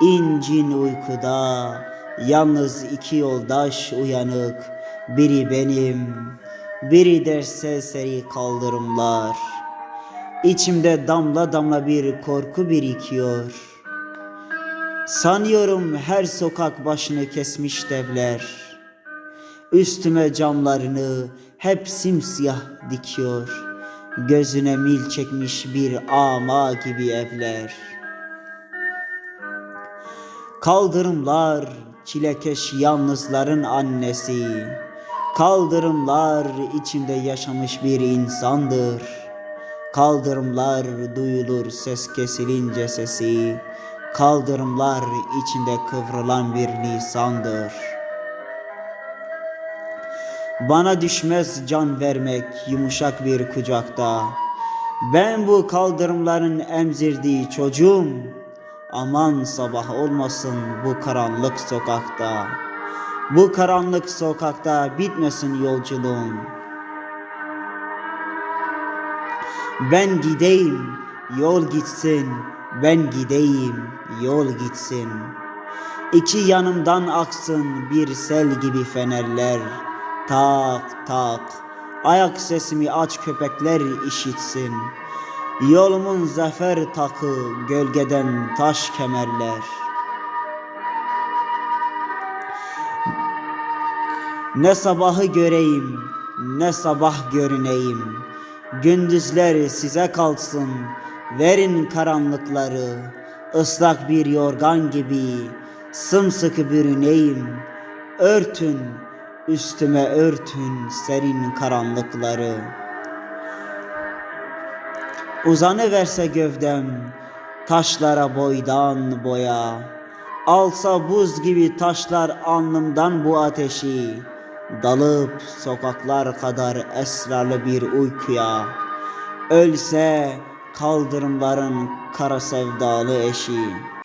İncin uykuda, yalnız iki yoldaş uyanık. Biri benim, biri de serseri kaldırımlar. İçimde damla damla bir korku birikiyor. Sanıyorum her sokak başını kesmiş devler. Üstüme camlarını hep simsiyah dikiyor. Gözüne mil çekmiş bir ama gibi evler. Kaldırımlar çilekeş yalnızların annesi. Kaldırımlar içinde yaşamış bir insandır. Kaldırımlar duyulur ses kesilince sesi. Kaldırımlar içinde kıvrılan bir lisandır. Bana düşmez can vermek yumuşak bir kucakta. Ben bu kaldırımların emzirdiği çocuğum. Aman sabah olmasın bu karanlık sokakta. Bu karanlık sokakta bitmesin yolculuğum. Ben gideyim, yol gitsin. Ben gideyim, yol gitsin. İki yanımdan aksın bir sel gibi fenerler. Tak tak, ayak sesimi aç köpekler işitsin. Yolumun zafer takı, gölgeden taş kemerler. Ne sabahı göreyim, ne sabah görüneyim. Gündüzler size kalsın, verin karanlıkları. Islak bir yorgan gibi sımsıkı bürüneyim. Örtün, üstüme örtün serin karanlıkları. Uzanıverse gövdem taşlara boydan boya. Alsa buz gibi taşlar alnımdan bu ateşi. Dalıp sokaklar kadar esrarlı bir uykuya. Ölse kaldırımların kara sevdalı eşi.